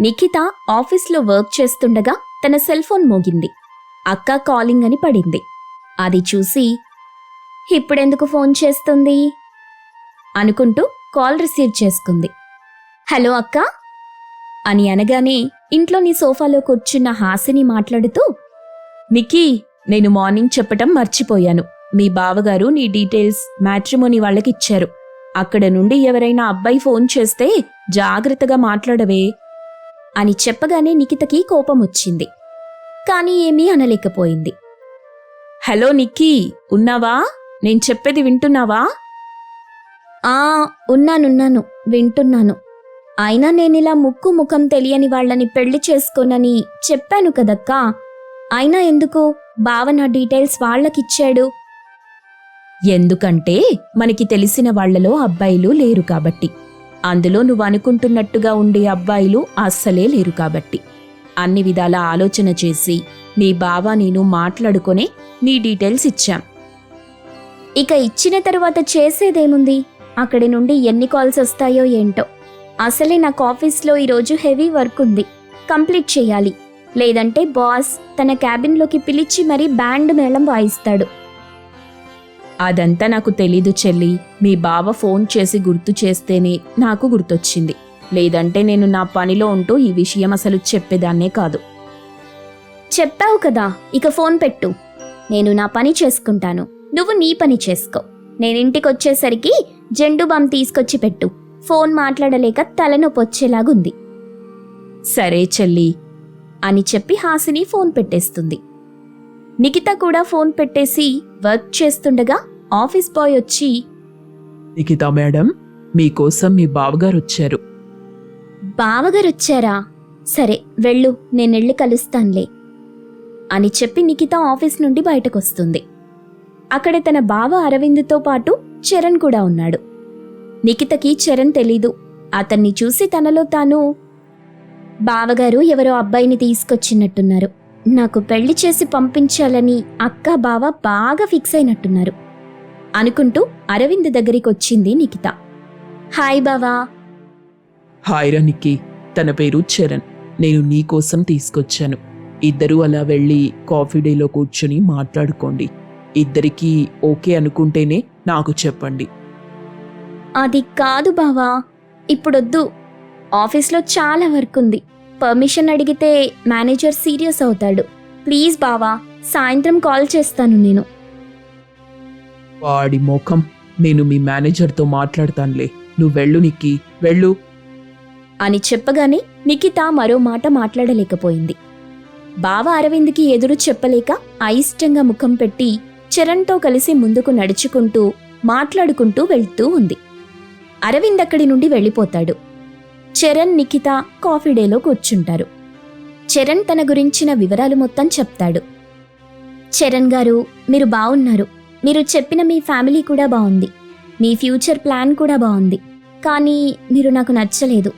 నిఖిత ఆఫీస్లో వర్క్ చేస్తుండగా తన సెల్ ఫోన్ మోగింది. అక్క కాలింగ్ అని పడింది. అది చూసి ఇప్పుడెందుకు ఫోన్ చేస్తుంది? అనుకుంటూ కాల్ రిసీవ్ చేసుకుంది. హలో అక్క అని అనగానే ఇంట్లోని సోఫాలో కూర్చున్న హాసిని మాట్లాడుతూ నిక్కీ నేను మార్నింగ్ చెప్పటం మర్చిపోయాను. మీ బావగారు నీ డీటెయిల్స్ మ్యాట్రిమోని వాళ్ళకిచ్చారు. అక్కడ నుండి ఎవరైనా అబ్బాయి ఫోన్ చేస్తే జాగ్రత్తగా మాట్లాడవే అని చెప్పగానే నిఖితకి కోపం వచ్చింది కానీ ఏమీ అనలేకపోయింది. హలో నిక్కీ ఉన్నావా? నేను చెప్పేది వింటున్నావా? ఆ ఉన్నానున్నాను వింటున్నాను. అయినా నేనిలా ముక్కు ముఖం తెలియని వాళ్ళని పెళ్ళి చేసుకోనని చెప్పాను కదక్కా. అయినా ఎందుకు? బావ నా డీటెయిల్స్ వాళ్ళకిచ్చాడు. ఎందుకంటే మనకి తెలిసిన వాళ్ళలో అబ్బాయిలు లేరు కాబట్టి. అందులో నువ్వు అనుకుంటున్నట్టుగా ఉండే అబ్బాయిలు అస్సలే లేరు కాబట్టి. అన్ని విధాల ఆలోచన చేసి మీ బావ నేను మాట్లాడుకునే నీ డీటెయిల్స్ ఇచ్చాం. ఇక ఇచ్చిన తర్వాత చేసేదేముంది? అక్కడి నుండి ఎన్ని కాల్స్ వస్తాయో ఏంటో. అసలే నాకు ఆఫీస్లో ఈరోజు హెవీ వర్క్ ఉంది. కంప్లీట్ చేయాలి. లేదంటే బాస్ తన క్యాబిన్లోకి పిలిచి మరీ బ్యాండ్ మేళం వాయిస్తాడు. అదంతా నాకు తెలీదు చెల్లి. మీ బావ ఫోన్ చేసి గుర్తు చేస్తేనే నాకు గుర్తొచ్చింది. లేదంటే నేను నా పనిలో ఉంటూ ఈ విషయం అసలు చెప్పేదాన్నే కాదు. చెప్పావు కదా ఇక ఫోన్ పెట్టు. నేను నా పని చేసుకుంటాను. నువ్వు నీ పని చేసుకో. నేను ఇంటికొచ్చేసరికి జెండు బామ్ తీసుకొచ్చి పెట్టు. ఫోన్ మాట్లాడలేక తలనొప్పి వచ్చేలాగుంది. సరే చెల్లి. అని చెప్పి హాసిని ఫోన్ పెట్టేస్తుంది. నిఖిత కూడా ఫోన్ పెట్టేసి వర్క్ చేస్తుండగా ఆఫీస్ బాయ్ వచ్చి నిఖిత మేడం మీకోసం మీ బావగారు వచ్చారు బావగారు వచ్చారా సరే వెళ్ళు నేనెళ్ళి కలుస్తాన్లే అని చెప్పి నిఖిత ఆఫీస్ నుండి బయటకొస్తుంది. అక్కడ తన బావ అరవింద్తో పాటు చరణ్ కూడా ఉన్నాడు. నిఖితకి చరణ్ తెలీదు. అతన్ని చూసి తనలో తాను బావగారు ఎవరో అబ్బాయిని తీసుకొచ్చినట్టున్నారు. నాకు పెళ్ళి చేసి పంపించాలని అక్క బావ బాగా ఫిక్స్ అయినట్టున్నారు. అనుకుంటూ అరవింద్ దగ్గరికి వచ్చింది నిఖిత. హాయ్ బావా. హాయ్రా నిక్కి. తన పేరు చరణ్. నేను నీకోసం తీసుకొచ్చాను. ఇద్దరూ అలా వెళ్ళి కాఫీ డేలో కూర్చుని మాట్లాడుకోండి. ఇద్దరికీ ఓకే అనుకుంటేనే నాకు చెప్పండి. అది కాదు బావా. ఇప్పుడొద్దు. ఆఫీస్లో చాలా వర్క్ ఉంది. పర్మిషన్ అడిగితే మేనేజర్ సీరియస్ అవుతాడు. ప్లీజ్ బావా సాయంత్రం కాల్ చేస్తాను నేను. వాడి ముఖం. నేను మీ మేనేజర్తో మాట్లాడతానులే. నువ్వు వెళ్ళు నిక్కి. వెళ్ళు. అని చెప్పగానే నిఖిత మరో మాట మాట్లాడలేకపోయింది. బావ అరవింద్కి ఎదురు చెప్పలేక అయిష్టంగా ముఖం పెట్టి చరణ్తో కలిసి ముందుకు నడుచుకుంటూ మాట్లాడుకుంటూ వెళ్తూ ఉంది. అరవింద్ అక్కడి నుండి వెళ్ళిపోతాడు. చరణ్ నిఖిత కాఫీ డేలో కూర్చుంటారు. చరణ్ తన గురించిన వివరాలు మొత్తం చెప్తాడు. చరణ్ గారు మీరు బాగున్నారు మీరు చెప్పిన మీ ఫ్యామిలీ కూడా బాగుంది. మీ ఫ్యూచర్ ప్లాన్ కూడా బాగుంది. కానీ మీరు నాకు నచ్చలేదు.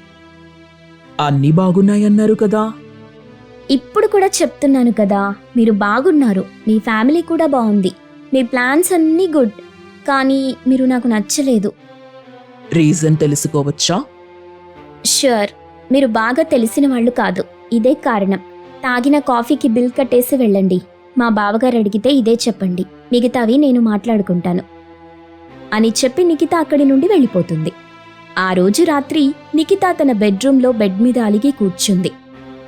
అన్నీ బాగున్నాయన్నారు కదా? ఇప్పుడు కూడా చెప్తున్నాను కదా మీరు బాగున్నారు. మీ ఫ్యామిలీ కూడా బాగుంది. మీ ప్లాన్స్ అన్నీ గుడ్. కానీ మీరు నాకు నచ్చలేదు. రీజన్ తెలుసుకోవచ్చా? షూర్ మీరు బాగా తెలిసిన వాళ్ళు కాదు. ఇదే కారణం. తాగిన కాఫీకి బిల్ కట్టేసి వెళ్ళండి. మా బావగారు అడిగితే ఇదే చెప్పండి. మిగతావి నేను మాట్లాడుకుంటాను. అని చెప్పి నిఖిత అక్కడి నుండి వెళ్ళిపోతుంది. ఆ రోజు రాత్రి నిఖిత తన బెడ్రూమ్లో బెడ్ మీద అలిగి కూర్చుంది.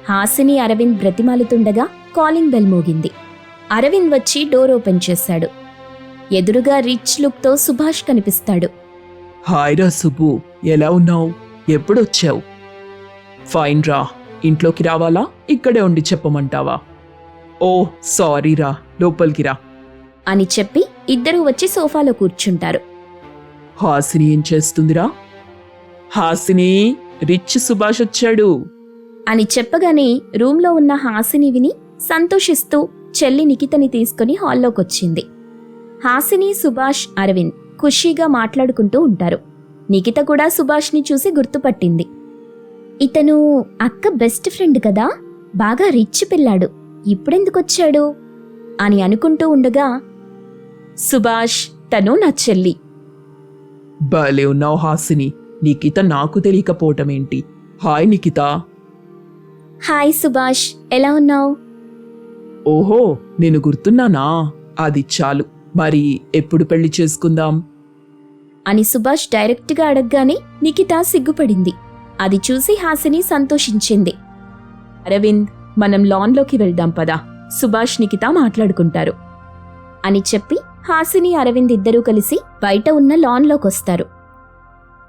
హాసిని అరవింద్ బ్రతిమాలుతుండగా కాలింగ్ బెల్ మోగింది. అరవింద్ వచ్చి డోర్ ఓపెన్ చేశాడు. ఎదురుగా రిచ్ లుక్తో సుభాష్ కనిపిస్తాడు. హాయ్రా సుబ్బు ఎలా ఉన్నావు? ఎప్పుడొచ్చావు? ఫైన్ రా ఇంట్లోకి రావాలా? ఇక్కడే ఉండి చెప్పమంటావా? ఓ సారీ రా లోపలికి రా. అని చెప్పి ఇద్దరూ వచ్చి సోఫాలో కూర్చుంటారు. హాసిని ఏం చేస్తుందిరా? హాసిని రిచ్ సుభాష్ వచ్చాడు. అని చెప్పగానే రూంలో ఉన్న హాసిని విని సంతోషిస్తూ చెల్లి నిఖితని తీసుకుని హాల్లోకొచ్చింది. హాసిని సుభాష్ అరవింద్ ఖుషీగా మాట్లాడుకుంటూ ఉంటారు. నిఖిత కూడా సుభాష్ని చూసి గుర్తుపట్టింది. ఇతను అక్క బెస్ట్ ఫ్రెండ్ కదా? బాగా రిచ్ పిల్లాడు. ఇప్పుడెందుకొచ్చాడు? అని అనుకుంటూ ఉండగా సుభాష్ తను నా చెల్లి. భలే ఉన్నావు హాసిని. నిఖిత నాకు తెలియకపోవటం ఏంటి హాయ్ నిఖిత. హాయ్ సుభాష్ ఎలా ఉన్నావు? ఓహో నేను గుర్తున్నానా? అది చాలు. మరి ఎప్పుడు పెళ్ళి చేసుకుందాం? అని సుభాష్ డైరెక్ట్గా అడగగానే నిఖిత సిగ్గుపడింది. అది చూసి హాసిని సంతోషించింది. అరవింద్ మనం లాన్లోకి వెళ్దాం పదా. సుభాష్ నిఖిత మాట్లాడుకుంటారు. అని చెప్పి హాసిని అరవింద్ ఇద్దరూ కలిసి బయట ఉన్న లాన్లోకొస్తారు.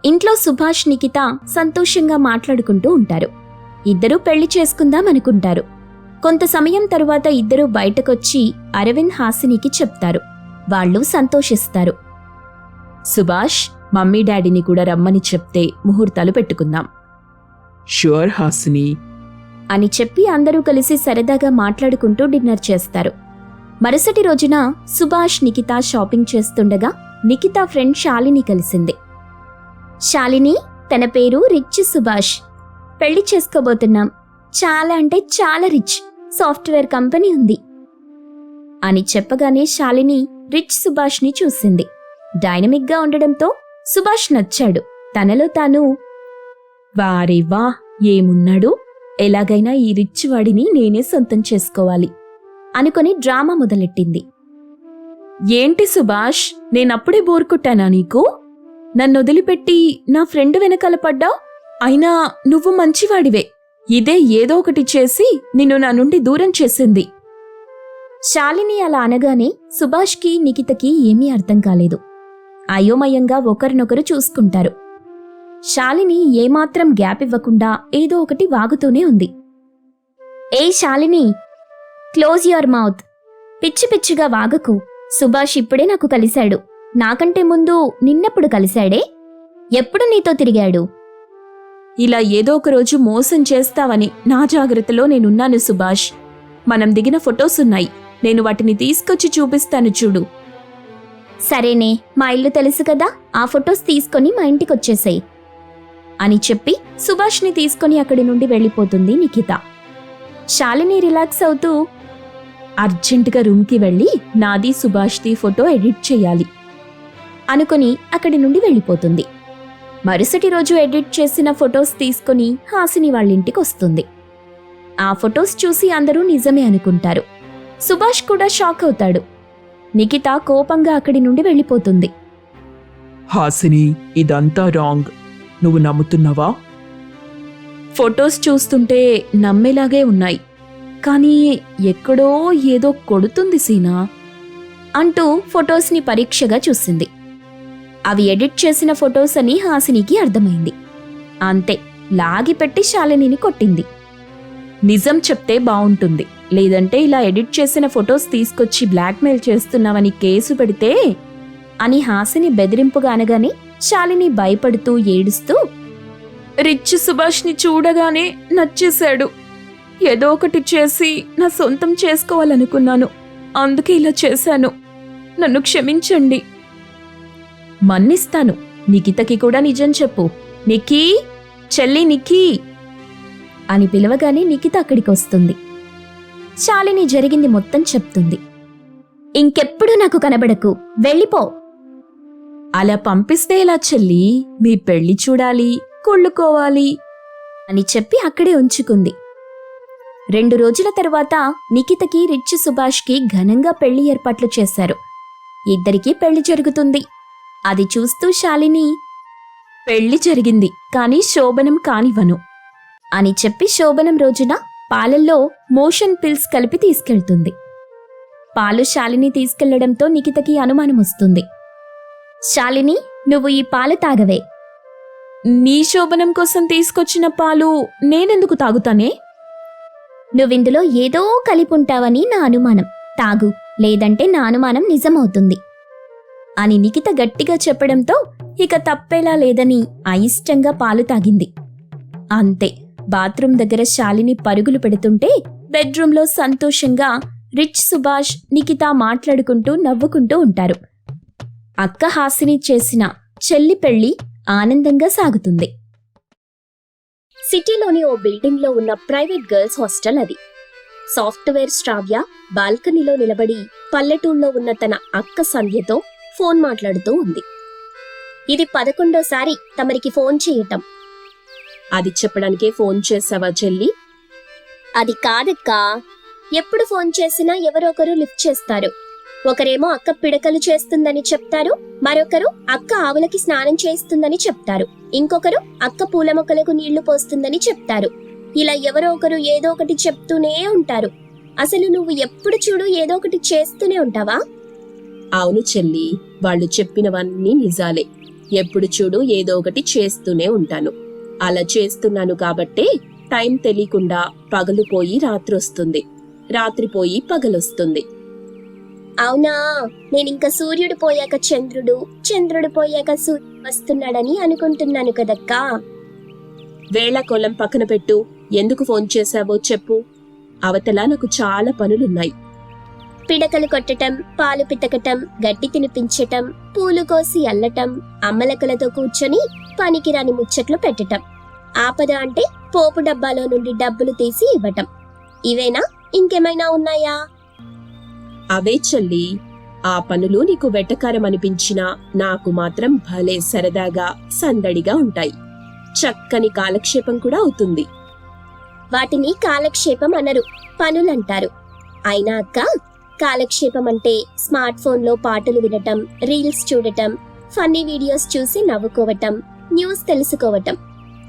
ఇంట్లో సుభాష్ నిఖిత సంతోషంగా మాట్లాడుకుంటూ ఉంటారు. ఇద్దరూ పెళ్ళి చేసుకుందాం అనుకుంటారు. కొంత సమయం తరువాత ఇద్దరూ బయటకొచ్చి అరవింద్ హాసినికి చెప్తారు. వాళ్ళు సంతోషిస్తారు. సుభాష్ మమ్మీ డాడీని కూడా రమ్మని చెప్తే ముహూర్తాలు పెట్టుకుందాం. ష్యూర్ హాసిని. అని చెప్పి అందరూ కలిసి సరదాగా మాట్లాడుకుంటూ డిన్నర్ చేస్తారు. మరుసటి రోజున సుభాష్ నిఖిత షాపింగ్ చేస్తుండగా నిఖిత ఫ్రెండ్ శాలిని కలిసింది. శాలిని తన పేరు రిచ్ సుభాష్. పెళ్ళి చేసుకోబోతున్నాం. చాలా అంటే చాలా రిచ్. సాఫ్ట్వేర్ కంపెనీ ఉంది. అని చెప్పగానే శాలిని రిచ్ సుభాష్ని చూసింది. డైనమిక్గా ఉండడంతో సుభాష్ నచ్చాడు. తనలో తాను వారే వా ఏమున్నాడు? ఎలాగైనా ఈ రిచ్ వాడిని నేనే సొంతం చేసుకోవాలి. అనుకొని డ్రామా మొదలెట్టింది. ఏంటి సుభాష్ నేనప్పుడే బోర్ కొట్టానా నీకు? నన్ను వదిలిపెట్టి నా ఫ్రెండ్ వెనకాల పడ్డావు? అయినా నువ్వు మంచివాడివే. ఇదే ఏదో ఒకటి చేసి నిన్ను నా నుండి దూరం చేసింది. శాలిని అలా అనగానే సుభాష్కి నిఖితకి ఏమీ అర్థం కాలేదు. అయోమయంగా ఒకరినొకరు చూసుకుంటారు. శాలిని ఏమాత్రం గ్యాప్ ఇవ్వకుండా ఏదో ఒకటి వాగుతూనే ఉంది. ఏ శాలిని క్లోజ్ యువర్ మౌత్ పిచ్చి పిచ్చిగా వాగకు. సుభాష్ ఇప్పుడే నాకు కలిశాడు. నాకంటే ముందు నిన్నెప్పుడు కలిశాడే? ఎప్పుడు నీతో తిరిగాడు? ఇలా ఏదో ఒక రోజు మోసం చేస్తావని నా జాగ్రత్తలో నేనున్నాను సుభాష్. మనం దిగిన ఫొటోస్ ఉన్నాయి. నేను వాటిని తీసుకొచ్చి చూపిస్తాను చూడు. సరేనే మా ఇల్లు తెలుసు కదా? ఆ ఫొటోస్ తీసుకొని మా ఇంటికి వచ్చేసాయి. అని చెప్పి సుభాష్ని తీసుకొని అక్కడి నుండి వెళ్ళిపోతుంది నిఖిత. శాలిని రిలాక్స్ అవుతూ అర్జెంటుగా రూమ్కి వెళ్ళి నాది సుభాష్ది ఫోటో ఎడిట్ చేయాలి. అనుకుని అక్కడి నుండి వెళ్ళిపోతుంది. మరుసటి రోజు ఎడిట్ చేసిన ఫొటోస్ తీసుకొని హాసిని వాళ్ళ ఇంటికి వస్తుంది. ఆ ఫొటోస్ చూసి అందరూ నిజమే అనుకుంటారు. సుభాష్ కూడా షాక్ అవుతాడు. నిఖిత కోపంగా అక్కడి నుండి వెళ్ళిపోతుంది. హాసిని ఇదంతా రాంగ్. నువ్వు నమ్ముతున్నావా? ఫొటోస్ చూస్తుంటే నమ్మేలాగే ఉన్నాయి. కానీ ఎక్కడో ఏదో కొడుతుంది సీనా అంటూ ఫొటోస్ని పరీక్షగా చూసింది. అవి ఎడిట్ చేసిన ఫొటోస్ అని హాసినికి అర్థమైంది. అంతే లాగిపెట్టి శాలినిని కొట్టింది. నిజం చెప్తే బావుంటుంది. లేదంటే ఇలా ఎడిట్ చేసిన ఫొటోస్ తీసుకొచ్చి బ్లాక్మెయిల్ చేస్తున్నావని కేసు పెడితే అని హాసిని బెదిరింపుగా అనగానే శాలిని భయపడుతూ ఏడుస్తూ రిచ్ సుభాష్ని చూడగానే నచ్చేశాడు. ఏదో ఒకటి చేసి నా సొంతం చేసుకోవాలనుకున్నాను. అందుకే ఇలా చేశాను. నన్ను క్షమించండి. మన్నిస్తాను. నిఖితకి కూడా నిజం చెప్పు. నిక్కీ చెల్లి నిక్కీ అని పిలవగానే నిఖిత అక్కడికి వస్తుంది. శాలిని జరిగింది మొత్తం చెప్తుంది. ఇంకెప్పుడు నాకు కనబడకు. వెళ్ళిపో. అలా పంపిస్తే ఎలా చెల్లి? మీ పెళ్ళి చూడాలి కొళ్ళుకోవాలి అని చెప్పి అక్కడే ఉంచుకుంది. రెండు రోజుల తర్వాత నిఖితకి రిచ్ సుభాష్కి ఘనంగా పెళ్ళి ఏర్పాట్లు చేశారు. ఇద్దరికీ పెళ్ళి జరుగుతుంది. అది చూస్తూ శాలిని పెళ్ళి జరిగింది కానీ శోభనం కానివ్వను అని చెప్పి శోభనం రోజున పాలల్లో మోషన్ పిల్స్ కలిపి తీసుకెళ్తుంది. పాలు శాలిని తీసుకెళ్ళడంతో నిఖితకి అనుమానం వస్తుంది శాలిని నువ్వు ఈ పాలు తాగవే. నీ శోభనం కోసం తీసుకొచ్చిన పాలు నేనెందుకు తాగుతానే? నువ్విందులో ఏదో కలిపుంటావని నా అనుమానం. తాగు లేదంటే నా అనుమానం నిజమవుతుంది. అని నిఖిత గట్టిగా చెప్పడంతో ఇక తప్పేలా లేదని అయిష్టంగా పాలు తాగింది. అంతే బాత్రూం దగ్గర శాలిని పరుగులు పెడుతుంటే బెడ్రూంలో సంతోషంగా రిచ్ సుభాష్ నిఖిత మాట్లాడుకుంటూ నవ్వుకుంటూ ఉంటారు. అక్క హాసిని చేసిన చెల్లి పెళ్ళి ఆనందంగా సాగుతుంది. సిటీలోని ఓ బిల్డింగ్లో ఉన్న ప్రైవేట్ గర్ల్స్ హాస్టల్ అది. సాఫ్ట్వేర్ శ్రావ్య బాల్కనీలో నిలబడి పల్లెటూళ్ళలో ఉన్న తన అక్క సంధ్యతో ఫోన్ మాట్లాడుతూ ఉంది. ఇది పదకొండోసారి తమరికి ఫోన్ చేయటం. అది చెప్పడానికే ఫోన్ చేసావా చెల్లి? అది కాదక్కా. ఎప్పుడు ఫోన్ చేసినా ఎవరొకరు లిఫ్ట్ చేస్తారు. ఒకరేమో అక్క పిడకలు చేస్తుందని చెప్తారు మరొకరు అక్క ఆవులకి స్నానం చేస్తుందని చెప్తారు. ఇంకొకరు అక్క పూల మొక్కలకు నీళ్ళు పోస్తుందని చెప్తారు. ఇలా ఎవరో ఒకరు ఏదో ఒకటి చెప్తూనే ఉంటారు. అసలు నువ్వు ఎప్పుడు చూడు ఏదో ఒకటి చేస్తూనే ఉంటావా? అవును చెల్లి వాళ్ళు చెప్పినవన్నీ నిజాలే. ఎప్పుడు చూడు ఏదో ఒకటి చేస్తూనే ఉంటాను. అలా చేస్తున్నాను కాబట్టే టైం తెలియకుండా పగలు పోయి రాత్రి వస్తుంది రాత్రి పోయి పగలొస్తుంది. అవునా? నేనింకా సూర్యుడు పోయాక చంద్రుడు చంద్రుడు పోయాక సూర్యుడు వస్తున్నాడని అనుకుంటున్నాను కదక్కా. వేళ కొలం పక్కన పెట్టు. ఎందుకు ఫోన్ చేశావో చెప్పు. అవతల నాకు చాలా పనులున్నాయి. పిడకలు కొట్టటం పాలు పితకటం గడ్డి తినిపించటం పూలు కోసి అల్లటం అమ్మలకలతో కూర్చొని పనికిరాని ముచ్చట్లు పెట్టటం. ఆపద అంటే పోపు డబ్బాలో నుండి డబ్బులు తీసి ఇవ్వటం. ఇవేనా? ఇంకేమైనా ఉన్నాయా? అవే చెల్లి ఆ పనులు నీకు వెటకారం అనిపించినా నాకు మాత్రం భలే సరదాగా సందడిగా ఉంటాయి. చక్కని కాలక్షేపం కూడా అవుతుంది. వాటిని కాలక్షేపం అనరు పనులంటారు. అయినా అక్క కాలక్షేపం అంటే స్మార్ట్ ఫోన్లో పాటలు వినటం రీల్స్ చూడటం ఫన్నీ వీడియోస్ చూసి నవ్వుకోవటం న్యూస్ తెలుసుకోవటం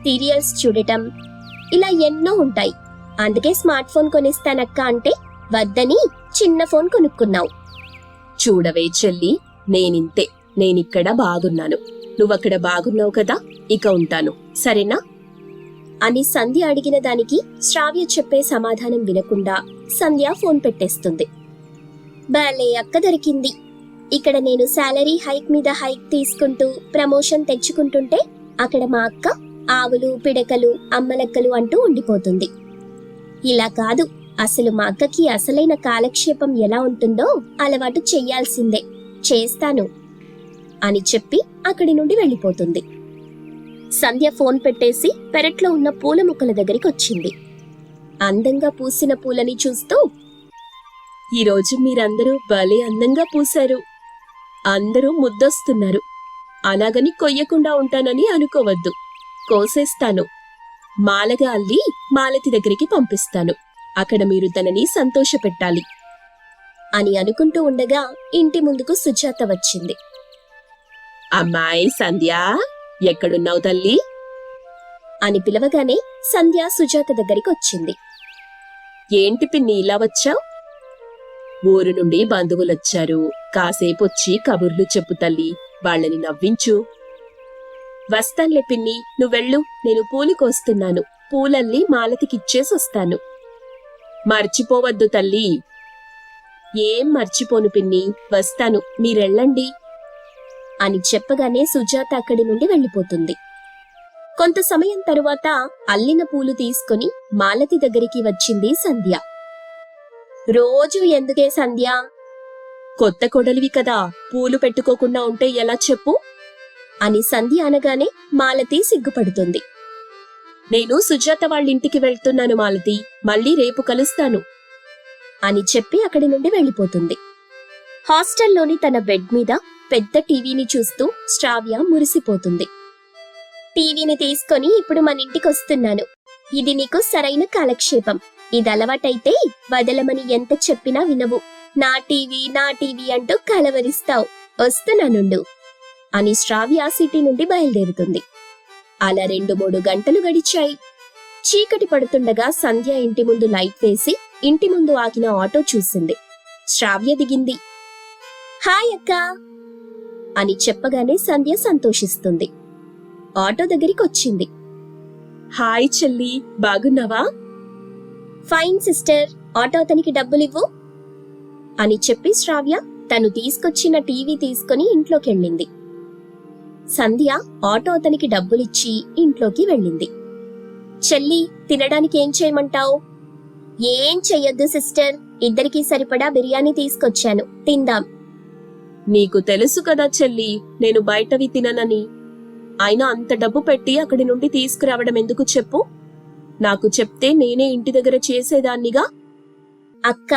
సీరియల్స్ చూడటం ఇలా ఎన్నో ఉంటాయి. అందుకే స్మార్ట్ ఫోన్ కొనిస్తానక్క అంటే వద్దని చిన్న ఫోన్ కొనుక్కున్నావు. చూడవే చెల్లి నేనింతే. నేనిక్కడ బాగున్నాను. నువ్వక్కడ బాగున్నావు కదా ఇక ఉంటాను. సరేనా? అని సంధ్య అడిగిన దానికి శ్రావ్య చెప్పే సమాధానం వినకుండా సంధ్య ఫోన్ పెట్టేస్తుంది. బాలే అక్క దొరికింది. ఇక్కడ నేను శాలరీ హైక్ మీద హైక్ తీసుకుంటూ ప్రమోషన్ తెచ్చుకుంటుంటే అక్కడ మా అక్క ఆవులు పిడకలు అమ్మలక్కలు అంటూ ఉండిపోతుంది. ఇలా కాదు. అసలు మా అక్కకి అసలైన కాలక్షేపం ఎలా ఉంటుందో అలవాటు చెయ్యాల్సిందే. చేస్తాను అని చెప్పి అక్కడి నుండి వెళ్ళిపోతుంది. సంధ్య ఫోన్ పెట్టేసి పెరట్లో ఉన్న పూల మొక్కల దగ్గరికి వచ్చింది. అందంగా పూసిన పూలని చూస్తూ ఈరోజు మీరందరూ భలే అందంగా పూశారు. అందరూ ముద్దొస్తున్నారు. అలాగని కొయ్యకుండా ఉంటానని అనుకోవద్దు. కోసేస్తాను. మాలగా అల్లి మాలతి దగ్గరికి పంపిస్తాను. అక్కడ మీరు తనని సంతోషపెట్టాలి అని అనుకుంటూ ఉండగా ఇంటి ముందుకు సుజాత వచ్చింది. అమ్మాయి సంధ్య ఎక్కడున్నావు తల్లి? అని పిలవగానే సంధ్య సుజాత దగ్గరికి వచ్చింది. ఏంటి పిన్ని ఇలా వచ్చావు? ఊరు నుండి బంధువులొచ్చారు. కాసేపు వచ్చి కబుర్లు చెప్పు తల్లి వాళ్ళని నవ్వించు. వస్తాన్లే పిన్ని నువ్వెళ్ళు. నేను పూలు కోస్తున్నాను. పూలల్లి మాలతికిచ్చేసి వస్తాను మర్చిపోవద్దు తల్లి. ఏం మర్చిపోను పిన్ని వస్తాను మీరెళ్ళండి అని చెప్పగానే సుజాత అక్కడి నుండి వెళ్ళిపోతుంది. కొంత సమయం తరువాత అల్లిన పూలు తీసుకుని మాలతి దగ్గరికి వచ్చింది సంధ్య. రోజు ఎందుకే సంధ్య? కొత్త కొడలివి కదా పూలు పెట్టుకోకుండా ఉంటే ఎలా చెప్పు? అని సంధ్య అనగానే మాలతి సిగ్గుపడుతుంది. నేను సుజాత వాళ్ళింటికి వెళ్తున్నాను మాలతి. మళ్ళీ రేపు కలుస్తాను అని చెప్పి అక్కడి నుండి వెళ్ళిపోతుంది. హాస్టల్లోని తన బెడ్ మీద పెద్ద టీవీని చూస్తూ శ్రావ్య మురిసిపోతుంది. టీవీని తీసుకొని ఇప్పుడు మన ఇంటికి వస్తున్నాను. ఇది నీకు సరైన కాలక్షేపం. ఇది అలవాటైతే వదలమని ఎంత చెప్పినా వినవు. నా టీవీ నా టీవీ అంటూ కలవరిస్తావు. వస్తున్నానుండు అని శ్రావ్య సిటీ నుండి బయలుదేరుతుంది. అలా రెండు మూడు గంటలు గడిచాయి. చీకటి పడుతుండగా సంధ్య ఇంటి ముందు లైట్ వేసి ఇంటి ముందు ఆగిన ఆటో చూసింది. శ్రావ్య దిగింది. హాయ్ అక్క అని చెప్పగానే సంధ్య సంతోషిస్తుంది. ఆటో దగ్గరికి వచ్చింది హాయ్ చెల్లి బాగున్నావా? ఫైన్ సిస్టర్ ఆటో అతనికి డబ్బులివ్వు అని చెప్పి శ్రావ్య తను తీసుకొచ్చిన టీవీ తీసుకుని ఇంట్లోకి వెళ్ళింది సంధ్య ఆటో అతనికి డబ్బులిచ్చి ఇంట్లోకి వెళ్ళింది. చెల్లి తినడానికి ఏం చేయమంటావు? ఏం చెయ్యొద్దు సిస్టర్. ఇద్దరికీ సరిపడా బిర్యానీ తీసుకొచ్చాను. తిందాం. నీకు తెలుసు కదా చెల్లి నేను బయటవి తిననని. అయినా అంత డబ్బు పెట్టి అక్కడి నుండి తీసుకురావడం ఎందుకు చెప్పు? నాకు చెప్తే నేనే ఇంటి దగ్గర చేసేదాన్నిగా? అక్క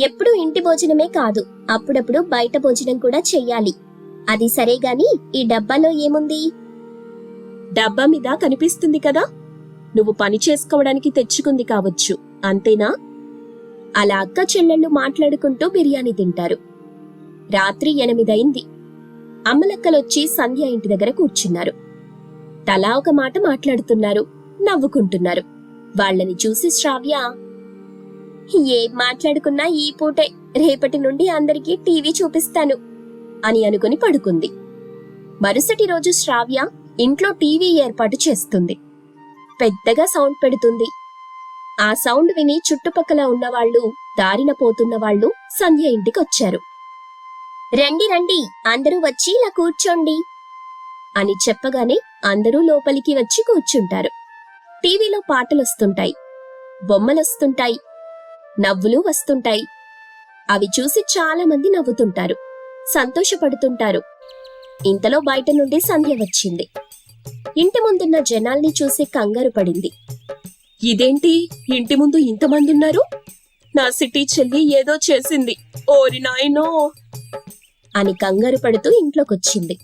ఎప్పుడు ఇంటి భోజనమే కాదు. అప్పుడప్పుడు బయట భోజనం కూడా చెయ్యాలి. అది సరే గాని ఈ డబ్బాలో ఏముంది? డబ్బా మీద కనిపిస్తుంది కదా. నువ్వు పని చేసుకోవడానికి తెచ్చుకుంది కావచ్చు అంతేనా? అలా అక్క చెల్లెళ్ళు మాట్లాడుకుంటూ బిర్యానీ తింటారు. రాత్రి ఎనిమిదయింది అమ్మలక్కలొచ్చి సంధ్య ఇంటి దగ్గర కూర్చున్నారు. తలా ఒక మాట మాట్లాడుతున్నారు నవ్వుకుంటున్నారు. వాళ్ళని చూసి శ్రావ్య ఏం మాట్లాడుకున్నా ఈ పూటే రేపటి నుండి అందరికీ టీవీ చూపిస్తాను. అని అనుకుని పడుకుంది. మరుసటి రోజు శ్రావ్య ఇంట్లో టీవీ ఏర్పాటు చేస్తుంది. పెద్దగా సౌండ్ పెడుతుంది. ఆ సౌండ్ విని చుట్టుపక్కల ఉన్నవాళ్ళు దారిన పోతున్న వాళ్ళు సంధ్య ఇంటికి వచ్చారు రండి రండి అందరూ వచ్చి ఇలా కూర్చోండి అని చెప్పగానే అందరూ లోపలికి వచ్చి కూర్చుంటారు. టీవీలో పాటలొస్తుంటాయి బొమ్మలొస్తుంటాయి నవ్వులు వస్తుంటాయి. అవి చూసి చాలా మంది నవ్వుతుంటారు. సంతోషపడుతుంటారు. ఇంతలో బయట నుండి సంధ్య వచ్చింది. ఇంటి ముందున్న జనాల్ని చూసి కంగారు పడింది. ఇదేంటి? ఇంటి ముందు ఇంతమంది ఉన్నారు నా సిటీ చెల్లి ఏదో చేసింది. ఓరి నాయనో! అని కంగారు పడుతూ ఇంట్లోకొచ్చింది.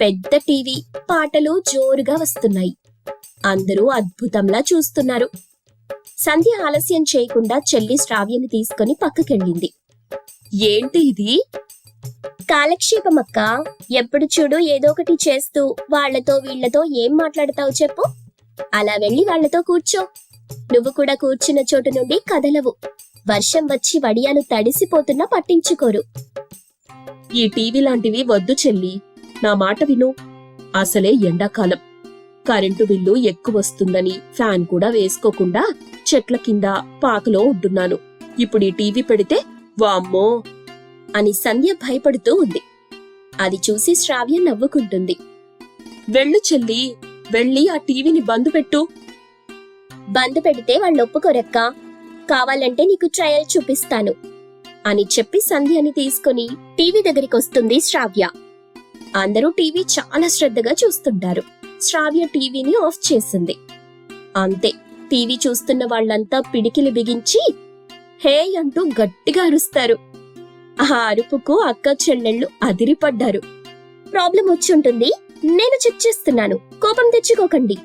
పెద్ద టీవీ పాటలు జోరుగా వస్తున్నాయి. అందరూ అద్భుతంలా చూస్తున్నారు. సంధ్య ఆలస్యం చేయకుండా చెల్లి శ్రావ్యని తీసుకుని పక్కకెళ్ళింది. ఏంటి ఇది? కాలక్షేపమక్క ఎప్పుడు చూడు ఏదో ఒకటి చేస్తూ వాళ్ళతో వీళ్ళతో ఏం మాట్లాడతావు చెప్పు. అలా వెళ్ళి వాళ్ళతో కూర్చో. నువ్వు కూడా కూర్చున్న చోటు నుండి కదలవు. వర్షం వచ్చి వడియాలు తడిసిపోతున్నా పట్టించుకోరు. ఈ టీవీ లాంటివి వద్దు చెల్లి. నా మాట విను. అసలే ఎండాకాలం. కరెంటు బిల్లు ఎక్కువ వస్తుందని ఫ్యాన్ కూడా వేసుకోకుండా చెట్ల కింద పాకలో ఉంటున్నాను. ఇప్పుడు ఈ టీవీ పెడితే వామ్మో! అని సంధ్య భయపడుతూ ఉంది. అది చూసి శ్రావ్య నవ్వుకుంటుంది. వెళ్ళు చెల్లి వెళ్ళి ఆ టీవీని బంద్ పెట్టు. బంద్ పెడితే వాళ్ళు ఒప్పుకోరక్క. కావాలంటే నీకు ట్రయల్ చూపిస్తాను. అని చెప్పి సంధ్యని తీసుకుని టీవీ దగ్గరికి వస్తుంది శ్రావ్య. అందరూ టీవీ చాలా శ్రద్ధగా చూస్తుంటారు. శ్రావ్య టీవీని ఆఫ్ చేసింది. అంతే టీవీ చూస్తున్న వాళ్ళంతా పిడికిలి బిగించి హే అంటూ గట్టిగా అరుస్తారు. ఆ అరుపుకు అక్క చెల్లెళ్ళు అదిరిపడ్డారు. ప్రాబ్లం వచ్చుంటుంది నేను చెక్ చేస్తున్నాను కోపం తెచ్చుకోకండి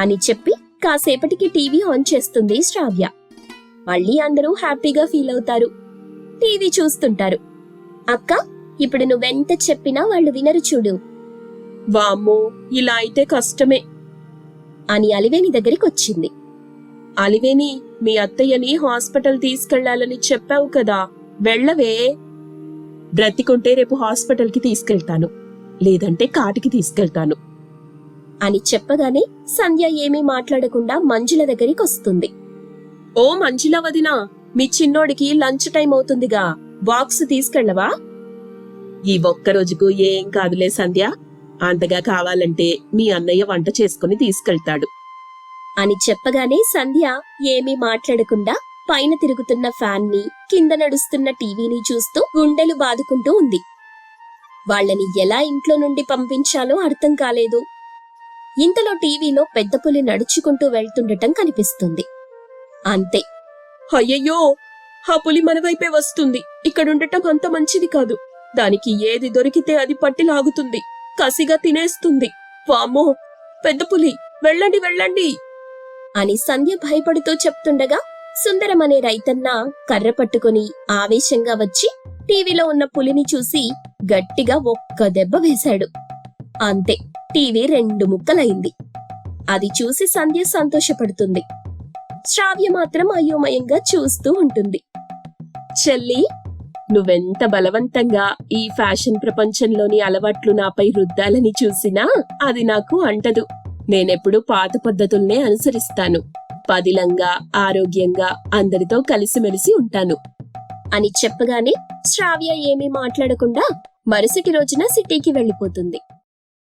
అని చెప్పి కాసేపటికి టీవీ ఆన్ చేస్తుంది శ్రావ్య. మళ్ళీ అందరూ హ్యాపీగా ఫీల్ అవుతారు. టీవీ చూస్తుంటారు. అక్క ఇప్పుడు నువ్వెంత చెప్పినా వాళ్ళు వినరు చూడు. వామ్మో ఇలా అయితే కష్టమే అని అలివేని దగ్గరికి వచ్చింది. అలివేని మీ అత్తయ్యని హాస్పిటల్ తీసుకెళ్ళాలని చెప్పావు కదా వెళ్ళవే. బ్రతికుంటే రేపు హాస్పిటల్కి తీసుకెళ్తాను లేదంటే కాటికి తీసుకెళ్తాను అని చెప్పగానే సంధ్య ఏమీ మాట్లాడకుండా మంజుల దగ్గరికి వస్తుంది. ఓ మంజుల వదినా మీ చిన్నోడికి లంచ్ టైం అవుతుందిగా బాక్స్ తీసుకెళ్ళవా? ఈ ఒక్క రోజుకు ఏం కాదులే సంధ్య అంతగా కావాలంటే మీ అన్నయ్య వంట చేసుకుని తీసుకెళ్తాడు అని చెప్పగానే సంధ్య ఏమీ మాట్లాడకుండా పైన తిరుగుతున్న ఫ్యాన్ని కింద నడుస్తున్న టీవీని చూస్తూ గుండెలు బాదుకుంటూ ఉంది. వాళ్ళని ఎలా ఇంట్లో నుండి పంపించాలో అర్థం కాలేదు. ఇంతలో టీవీలో పెద్ద పులి నడుచుకుంటూ వెళ్తుండటం కనిపిస్తుంది. అంతే. అయ్యయ్యో! ఆ పులి మన వైపే వస్తుంది. ఇక్కడుండటం అంత మంచిది కాదు. దానికి ఏది దొరికితే అది పట్టి లాగుతుంది. కసిగా తినేస్తుంది. వామ్మో! పెద్ద పులి వెళ్ళండి వెళ్ళండి! అని సంధ్య భయపడుతూ చెప్తుండగా సుందరం అనే రైతన్న కర్ర పట్టుకుని ఆవేశంగా వచ్చి టీవీలో ఉన్న పులిని చూసి గట్టిగా ఒక్క దెబ్బ వేశాడు. అంతే టీవీ రెండు ముక్కలైంది. అది చూసి సంధ్య సంతోషపడుతుంది. శ్రావ్య మాత్రం అయోమయంగా చూస్తూ ఉంటుంది. చెల్లి నువ్వెంత బలవంతంగా ఈ ఫ్యాషన్ ప్రపంచంలోని అలవాట్లు నాపై రుద్దాలని చూసినా అది నాకు అంటదు. నేనెప్పుడు పాత పద్ధతుల్నే అనుసరిస్తాను. పదిలంగా ఆరోగ్యంగా అందరితో కలిసిమెలిసి ఉంటాను. అని చెప్పగానే శ్రావ్య ఏమీ మాట్లాడకుండా మరుసటి రోజున సిటీకి వెళ్ళిపోతుంది.